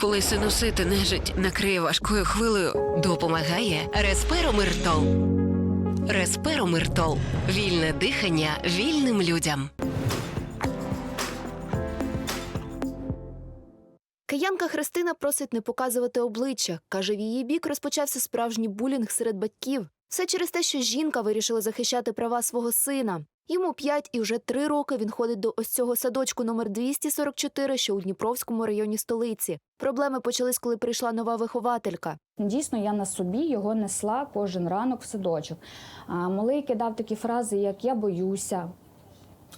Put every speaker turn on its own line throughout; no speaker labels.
Коли синусити нежить накриє важкою хвилею,
Допомагає Респиромиртол. Респиромиртол. Вільне дихання вільним людям.
Киянка Христина просить не показувати обличчя. Каже, в її бік розпочався справжній булінг серед батьків. Все через те, що жінка вирішила захищати права свого сина. Йому 5 і вже 3 роки він ходить до ось цього садочку номер 244, що у Дніпровському районі столиці. Проблеми почались, коли прийшла нова вихователька.
Дійсно, я на собі його несла кожен ранок в садочок. Малий кидав такі фрази, як я боюся,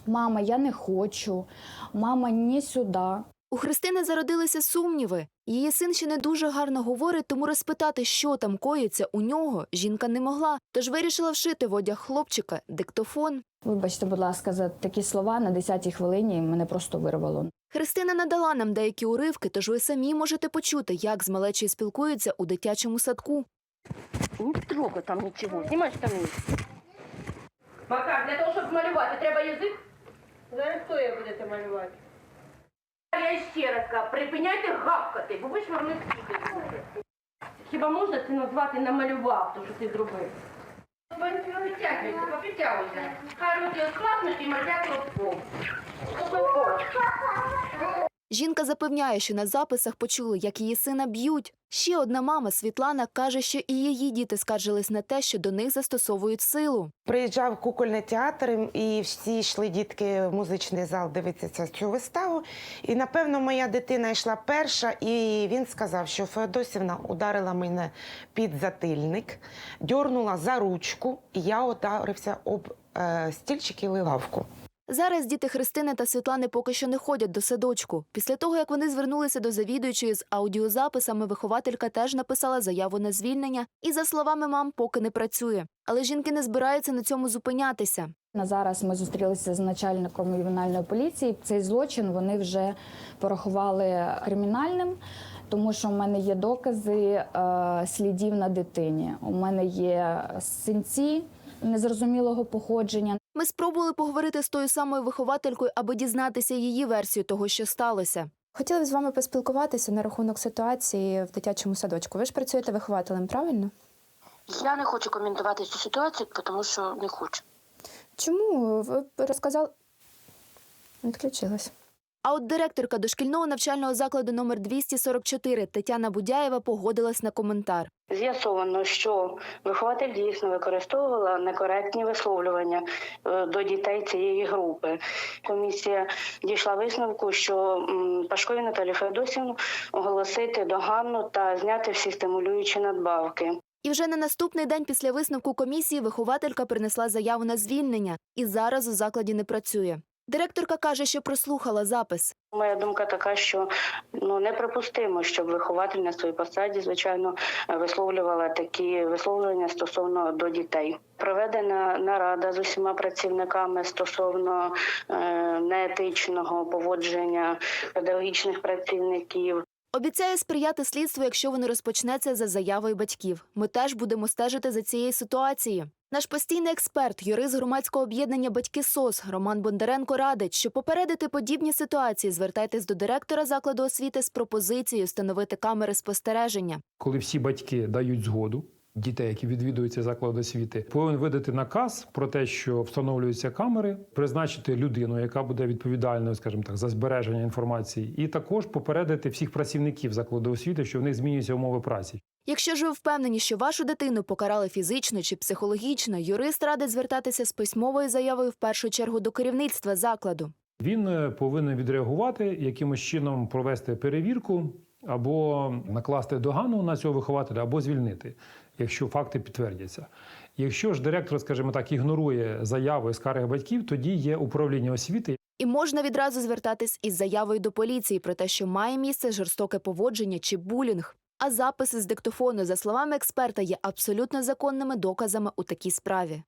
мама, я не хочу, мама, ні сюди.
У Христини зародилися сумніви. Її син ще не дуже гарно говорить, тому розпитати, що там коїться у нього, жінка не могла. Тож вирішила вшити в одяг хлопчика диктофон.
Вибачте, будь ласка, за такі слова на 10-й хвилині мене просто вирвало.
Христина надала нам деякі уривки, тож ви самі можете почути, як з малечою спілкуються у дитячому садку.
Не трогай там нічого, знімай штани. Макар, для того, щоб малювати, треба язик? Зараз хто я будете малювати? Я ще раз кажу, припиняйте гавкати, бо ви не. Хіба можна це назвати намалював, то що ти зробив? Попідтягуйся, попритягуйся. Хай руки розкласнуть і мордяки обпов.
Жінка запевняє, що на записах почули, як її сина б'ють. Ще одна мама Світлана каже, що і її діти скаржились на те, що до них застосовують силу.
Приїжджав кукольний театр, і всі йшли дітки в музичний зал дивитися цю виставу. І напевно моя дитина йшла перша, і він сказав, що Феодосівна ударила мене під затильник, дьорнула за ручку, і я ударився об е, стільчик і лавку.
Зараз діти Христини та Світлани поки що не ходять до садочку. Після того, як вони звернулися до завідуючої з аудіозаписами, вихователька теж написала заяву на звільнення і, за словами мам, поки не працює. Але жінки не збираються на цьому зупинятися.
На зараз ми зустрілися з начальником ювенальної поліції. Цей злочин вони вже порахували кримінальним, тому що в мене є докази е, слідів на дитині. У мене є синці незрозумілого походження.
Ми спробували поговорити з тою самою вихователькою, аби дізнатися її версію того, що сталося. Хотіла б з вами поспілкуватися на рахунок ситуації в дитячому садочку. Ви ж працюєте вихователем, правильно?
Я не хочу коментувати цю ситуацію, тому що не хочу.
Чому ви розказали? Відключилась. А от директорка дошкільного навчального закладу номер 244 Тетяна Будяєва погодилась на коментар.
З'ясовано, що вихователь дійсно використовувала некоректні висловлювання е, до дітей цієї групи. Комісія дійшла висновку, що Пашкові Наталі Феодосівну оголосити доганну та зняти всі стимулюючі надбавки.
І вже на наступний день після висновку комісії вихователька принесла заяву на звільнення і зараз у закладі не працює. Директорка каже, що прослухала запис.
Моя думка така, що ну неприпустимо, щоб вихователь на своїй посаді, звичайно, висловлювала такі висловлення стосовно до дітей. Проведена нарада з усіма працівниками стосовно е, неетичного поводження педагогічних працівників.
Обіцяє сприяти слідству, якщо воно розпочнеться за заявою батьків. Ми теж будемо стежити за цією ситуацією. Наш постійний експерт, юрист громадського об'єднання Батьки СОС Роман Бондаренко радить, що попередити подібні ситуації звертайтесь до директора закладу освіти з пропозицією встановити камери спостереження.
коли всі батьки дають згоду. Дітей, які відвідують цей заклад освіти, повинен видати наказ про те, що встановлюються камери, призначити людину, яка буде відповідальною, скажімо так, за збереження інформації, і також попередити всіх працівників закладу освіти, що в них змінюються умови праці.
Якщо ж ви впевнені, що вашу дитину покарали фізично чи психологічно, юрист радить звертатися з письмовою заявою в першу чергу до керівництва закладу.
Він е, повинен відреагувати, якимось чином провести перевірку або накласти догану на цього вихователя, або звільнити, якщо факти підтвердяться. Якщо ж директор, скажімо так, ігнорує заяви і скарги батьків, тоді є управління освіти,
І можна відразу звертатись із заявою до поліції про те, що має місце жорстоке поводження чи булінг. А записи з диктофону, за словами експерта, є абсолютно законними доказами у такій справі.